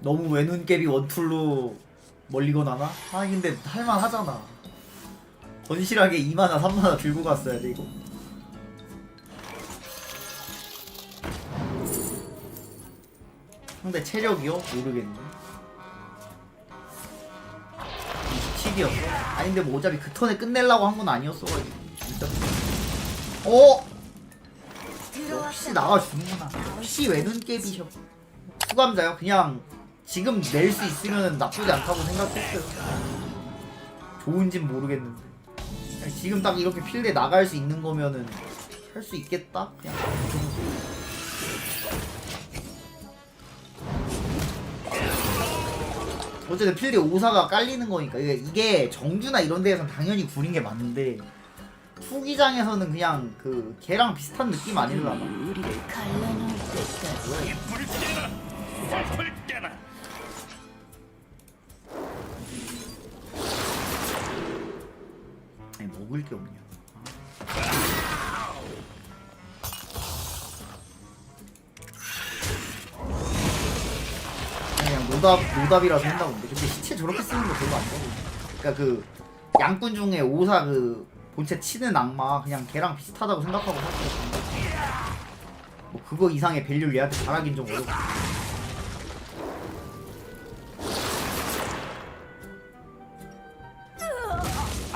너무 외눈깨비 원툴로 멀리건 하나? 아 근데 할만하잖아 건실하게 2만화 3만화 들고 갔어야 돼 이거 상대 체력이요? 모르겠네 27이었어? 아니 근데 뭐 어차피 그 턴에 끝내려고 한 건 아니었어가지고 진짜 어? 역시 나와주는구나 역시 외눈깨비셔 수감자요? 그냥 지금 낼 수 있으면 나쁘지 않다고 생각했어요. 좋은진 모르겠는데. 그냥 지금 딱 이렇게 필드에 나갈 수 있는 거면은 할 수 있겠다? 그냥. 그 정도. 어쨌든 필드에 오사가 깔리는 거니까. 이게, 이게 정규나 이런 데에선 당연히 구린 게 맞는데 투기장에서는 그냥 그 걔랑 비슷한 느낌 아닐라나 우리를 갈라놓을 때까지 게 없냐? 그냥 노답 노답이라서 한다고 근데 근데 시체 저렇게 쓰는 거 별로 안 좋아 그러니까 그 양꾼 중에 오사 그 본체 치는 악마 그냥 걔랑 비슷하다고 생각하고 살았거든 뭐 그거 이상의 밸류를 얘한테 잘하긴 좀 어렵고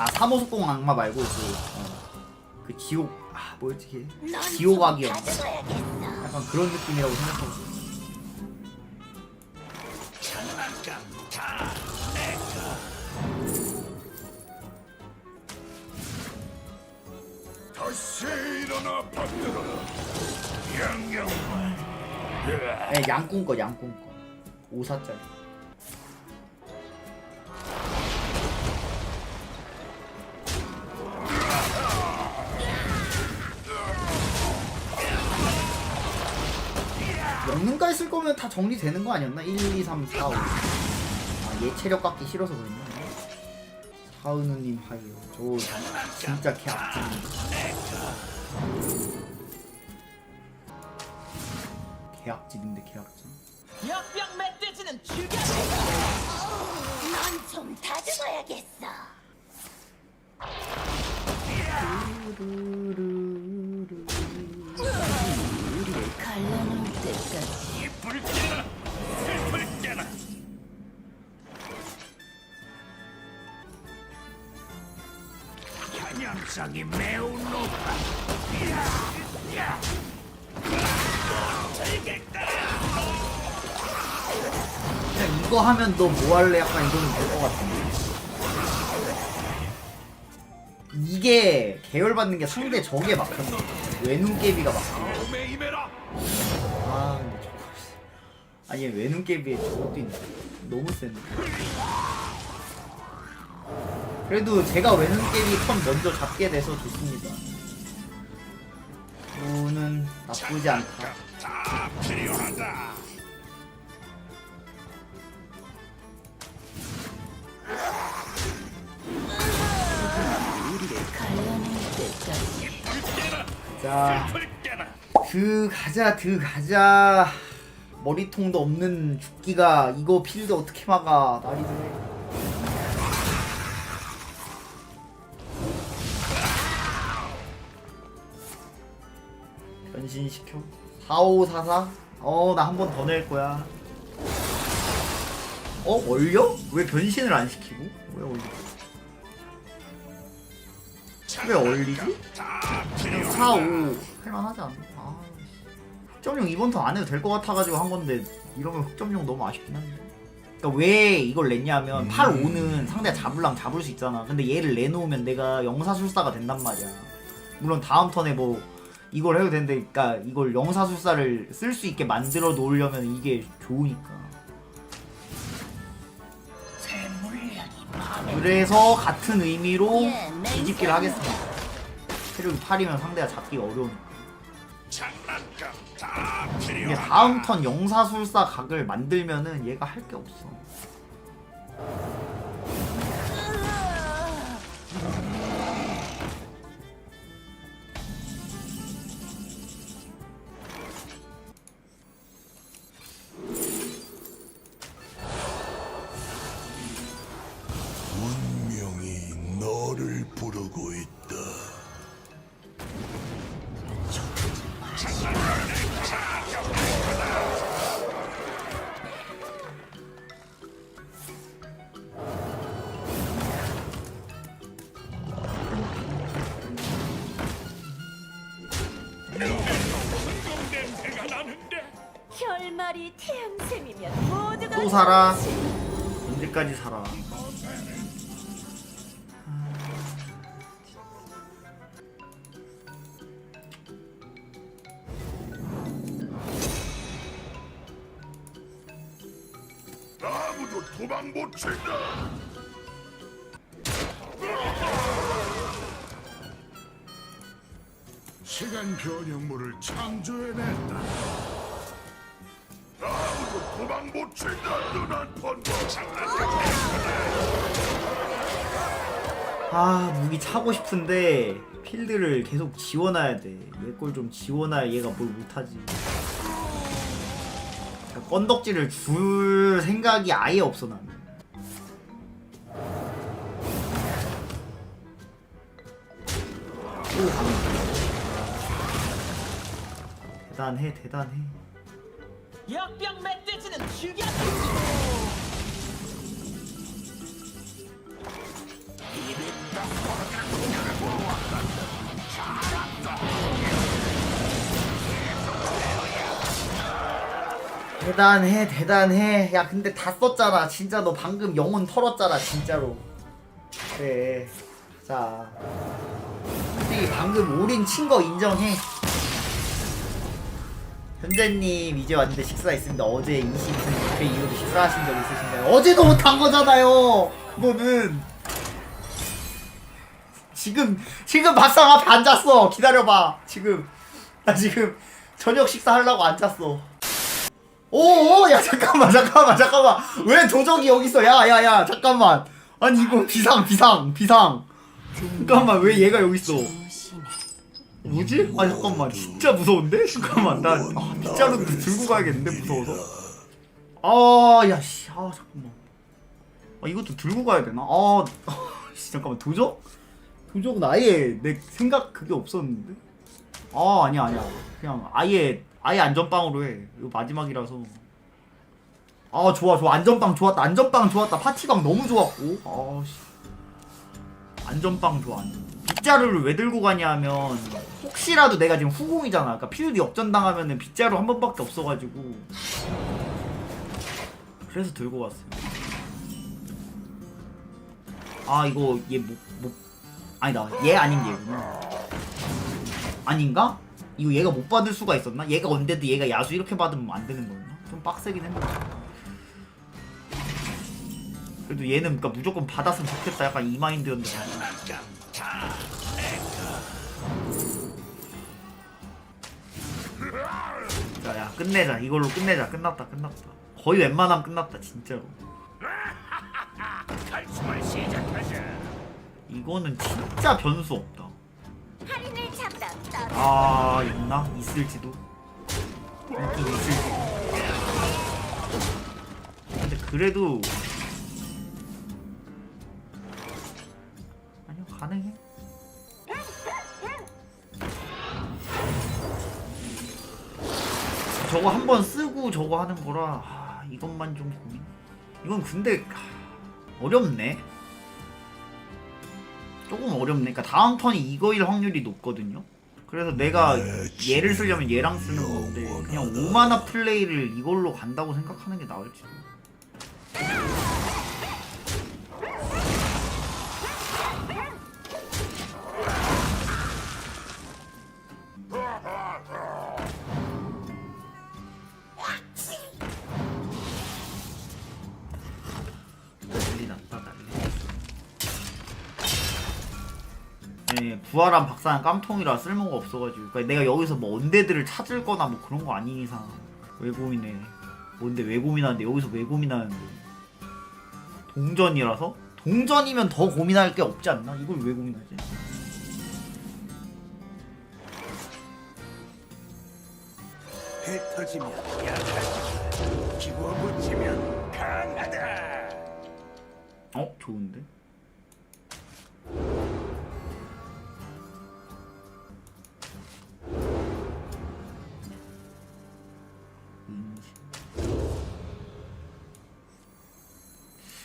아 삼호속공 악마 말고 그, 어, 그 지옥 아 뭐였지 걔? 가져가야겠어. 약간 그런 느낌이라고 생각하고 다 일어나 받들어라 영영만 네, 양꾼 거 양꾼 거. 5사짜리 영능까지 쓸 거면 다 정리되는 거 아니었나? 1, 2, 3, 4, 5 아, 얘 체력 깎기 싫어서 그랬나? 사은우님 하이요 저 진짜 개 악질입니다 개 악질인데 개 악질 역병 멧돼지는 죽여 넌좀 다듬어야겠어. 우리를 현염성이 매우 높아 야, 그냥 이거 하면 너 뭐 할래? 약간 이러면 될 것 같은데. 이게 계열 받는 게 상대 적에 막혔네. 외눈깨비가 임해라 아, 근데 저거. 아니, 외눈깨비에 저것도 있네. 너무 센데. 그래도 제가 외눈깨비 턴 먼저 잡게 돼서 좋습니다. 운은 나쁘지 않다. 자. 그 가자 그 가자 머리통도 없는 죽기가 이거 필드 어떻게 막아 나리들 변신시켜 4544 어 나 한 번 더 낼 거야 어 얼려? 왜 변신을 안 시키고? 왜 얼려? 왜 얼리지? 다 그냥 필요하다 4, 5 할만하지 않나? 아, 흑점용 이번 턴 안 해도 될 것 같아가지고 한 건데 이러면 흑점용 너무 아쉽긴 한데 그러니까 왜 이걸 냈냐면 8, 5는 상대가 잡을랑 잡을 수 있잖아 근데 얘를 내놓으면 내가 영사술사가 된단 말이야 물론 다음 턴에 뭐 이걸 해도 되는데 그러니까 이걸 영사술사를 쓸 수 있게 만들어 놓으려면 이게 좋으니까. 그래서 같은 의미로 예, 뒤집기를 하겠습니다. 체력이 8이면 상대가 잡기가 어려우니까. 이게 다음 턴 영사술사 각을 만들면은 얘가 할 게 없어. 살아. 언제까지 살아? 아무도 도망 못 친다. 시간 변형물을 창조해냈다. 도망 못 친다. 눈안 번거 아 무기 차고 싶은데 필드를 계속 지워놔야 돼. 얘 걸 좀 지워놔야 얘가 뭘 못하지. 그러니까 건덕지를 줄 생각이 아예 없어 나는. 오 대단해 대단해. 역병 멧 돼지는 죽여 대단해 대단해. 야 근데 다 썼잖아. 진짜 너 방금 영혼 털었잖아 진짜로. 그래. 자. 솔직히 방금 올인 친 거 인정해 현재님 이제 왔는데 식사 있습니다 어제 20승 6패 이후로 식사하신 적 있으신가요 어제도 못한 거잖아요 그거는 지금 지금 밥상 앞에 앉았어 기다려봐 지금 나 지금 저녁 식사 하려고 앉았어 오, 야 잠깐만, 잠깐만, 잠깐만. 왜 도적이 여기 있어? 야, 야, 야, 잠깐만. 아니 이거 비상, 비상, 비상. 잠깐만, 왜 얘가 여기 있어? 뭐지? 아 잠깐만, 진짜 무서운데? 잠깐만, 나 아, 빗자루 들고 가야겠는데 무서워서. 아, 야, 씨, 아 잠깐만. 아 이것도 들고 가야 되나? 아, 씨, 잠깐만, 도적? 도적은 아예 내 생각 그게 없었는데. 아, 아니야, 아니야. 그냥 아예 아예 안전빵으로 해. 이거 마지막이라서. 아 좋아 좋아 안전빵 좋았다 안전빵 좋았다 파티방 너무 좋았고 아씨 안전빵 좋아 안전. 빗자루를 왜 들고 가냐 하면 혹시라도 내가 지금 후공이잖아. 그러니까 필드 역전당하면은 빗자루 한 번밖에 없어가지고. 그래서 들고 왔어요. 아 이거 얘 못 못 아니다. 얘 아닌 얘구나. 아닌가? 이거 얘가 못 받을 수가 있었나? 얘가 언데도 얘가 야수 이렇게 받으면 안 되는 거였나? 좀 빡세긴 했는데 그래도 얘는 그러니까 무조건 받았으면 좋겠다. 약간 이 마인드였는데 자야 끝내자 이걸로 끝내자 끝났다 끝났다 거의 웬만하면 끝났다 진짜로 시작하자. 이거는 진짜 변수 없다 할인을. 아 있나? 있을지도 있긴 있을지도 근데 그래도 저거 한 번 쓰고 저거 하는 거라 아, 이것만 좀 고민. 이건 근데 아, 어렵네. 조금 어렵네. 그러니까 다음 턴이 이거일 확률이 높거든요. 그래서 내가 얘를 쓰려면 얘랑 쓰는 건데 그냥 5만화 플레이를 이걸로 간다고 생각하는 게 나을지 네, 부활한 박사는 깜통이라 쓸모가 없어가지고 그러니까 내가 여기서 뭐 언데드를 찾을 거나 뭐 그런 거 아닌 이상 왜 고민해 뭔데 왜 고민하는데 여기서 왜 고민하는데 동전이라서? 동전이면 더 고민할 게 없지 않나? 이걸 왜 고민하지? 해 터지면 약하지. 기워 붙이면 강하다. 어? 좋은데?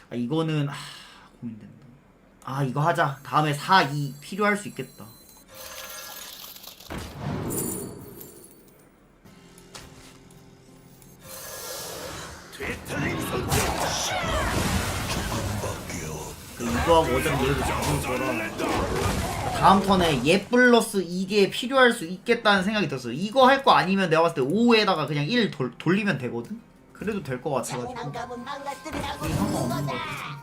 아 이거는 아, 고민된다. 아 이거 하자. 다음에 4, 2 필요할 수 있겠다. 이거하고 어차피 얘도 잡을 거라. 다음 턴에 얘 플러스 이게 필요할 수 있겠다는 생각이 들었어. 이거 할 거 아니면 내가 봤을 때 5에다가 그냥 1 돌, 돌리면 되거든? 그래도 될 것 같아가지고. 장난감은 망가뜨리라고 이게 상관없는 것 거다. 같아.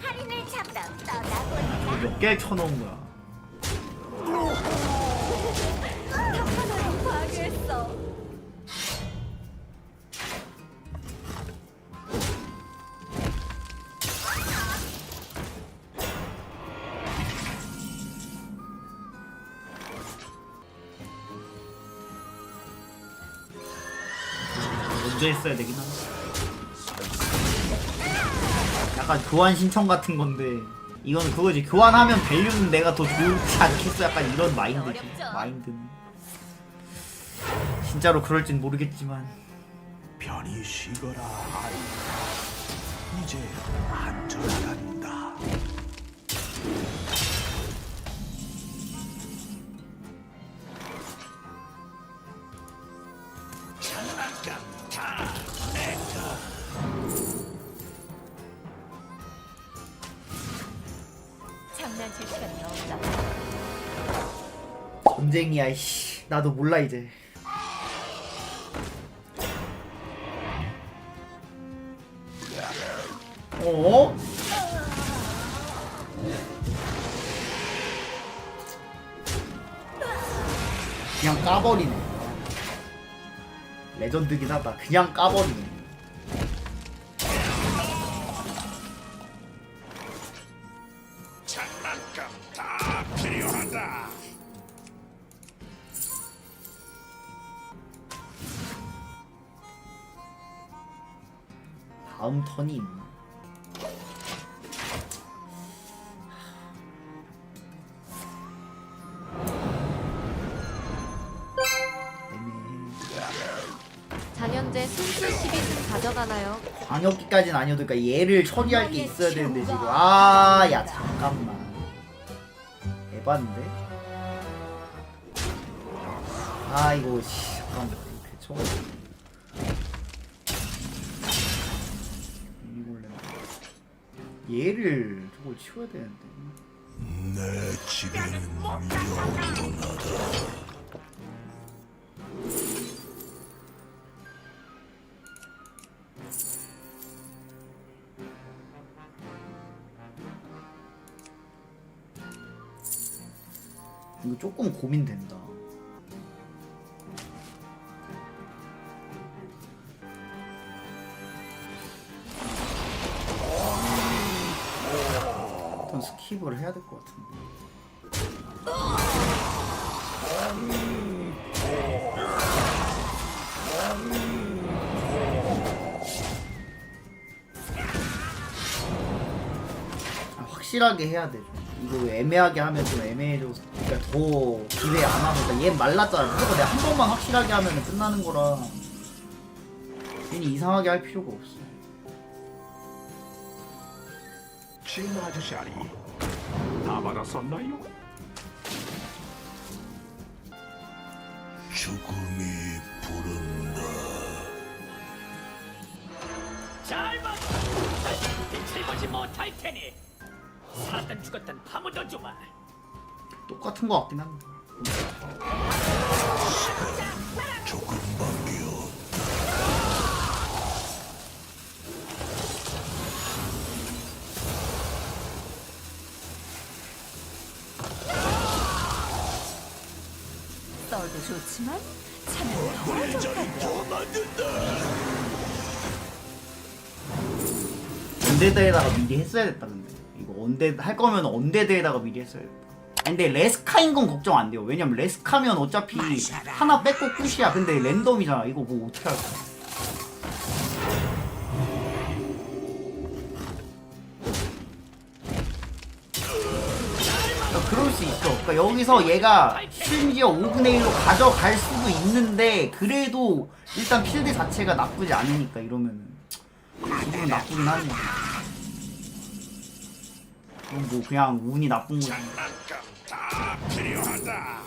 할인을 잡다 떠나볼까? 몇 개를 쳐놓은 거야. 먼저 했어야 되긴 한데. 약간 교환 신청 같은 건데. 이건 그거지 교환하면 밸류는 내가 더 좋지 않겠어? 약간 이런 마인드지. 마인드는. 진짜로 그럴진 모르겠지만. 편히 쉬거라. 아이 이제 안전하 전쟁이야 씨. 나도 몰라 이제. 어? 그냥 까버리네. 레전드긴 하다. 그냥 까버리네 장난감 다 필요하다. 다음 턴이 있나? 잔현재 순수 12승 가져가나요? 광역기까지는 아니어도 그러니까 얘를 처리할 게 있어야 되는데 지금. 아 야 잠깐만 에반데? 아 이거 씨 잠깐만. 대충 미골렘 얘를 저걸 치워야 되는데. 내 지배는 영원하다 고민된다 어떤 스킵을 해야 될 것 같은데 아, 확실하게 해야 돼. 좀. 이거 애매하게 하면 좀 애매해져서 그러니까 더 기대 안 하고 그러니까 얘 말랐잖아. 무조건 내가 한 번만 확실하게 하면 끝나는 거라 괜히 이상하게 할 필요가 없어. 진 아저씨 아니 다 받았었나요? 죽음이 부른다 잘 봐. 빛을 보지 못할 테니 살았든 죽었든 파묻어 주마. 똑같은 거 같긴 한데. 썰도 좋지만 더 좋다. 언데드에다가 미리 했어야 됐다 근데 이거 언데 할 거면 언데드에다가 미리 했어야 됐다. 근데 레스카인 건 걱정 안 돼요. 왜냐면 레스카면 어차피 하나 뺏고 끝이야. 근데 랜덤이잖아. 이거 뭐 어떻게 할 거야? 그러니까 그럴 수 있어. 그러니까 여기서 얘가 심지어 5분의 1로 가져갈 수도 있는데 그래도 일단 필드 자체가 나쁘지 않으니까 이러면은 기분은 나쁘긴 하네. 그건 뭐 그냥 운이 나쁜 거지. 다 필요하다.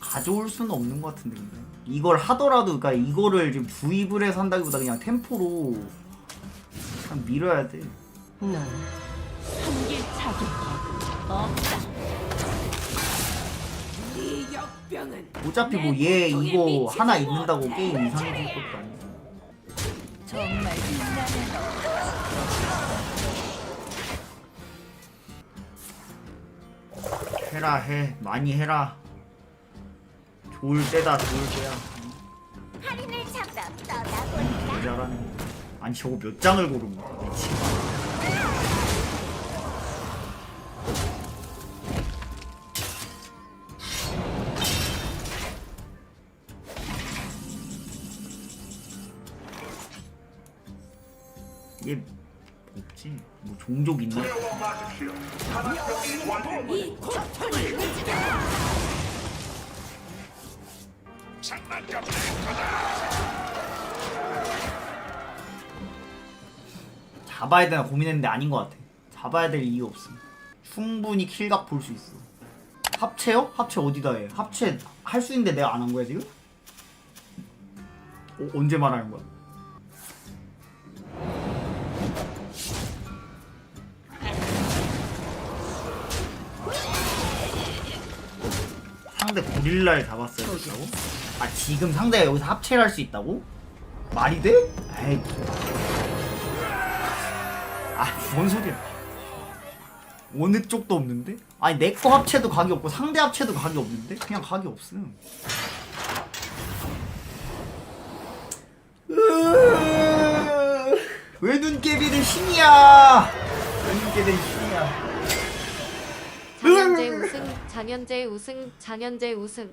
가져올 수는 없는 것 같은데 근데. 이걸 하더라도 그러니까 이거를 지금 구입을 해서 한다기보다 그냥 템포로 그냥 밀어야 돼. 넌 숨길 자격이 없다. 어차피 뭐 얘 이거 하나 있는다고 게임 이상해질 것도 아니고. 정말 해라 해 많이 해라. 좋을 때다 좋을 때야. 할인을 잡다 떠나보니까 모자라네. 아니 저거 몇 장을 고른 거야 미친. 얘 뭐지? 뭐 종족 있나? 장난감 잡아야 되나 고민했는데 아닌 것 같아. 잡아야 될 이유 없음. 충분히 킬각 볼 수 있어. 합체요? 합체 어디다 해? 합체 할 수 있는데 내가 안 한 거야 지금? 어, 언제 말하는 거야? 상대 고릴라를 잡았어야 됐다고? 아 지금 상대가 여기서 합체를 할 수 있다고? 말이 돼? 에이 아뭔 소리야 어느 쪽도 없는데? 아니 내 거 합체도 각이 없고 상대 합체도 각이 없는데? 그냥 각이 없음 왜 눈깨비는 신이야 장현재 우승, 장현재 우승.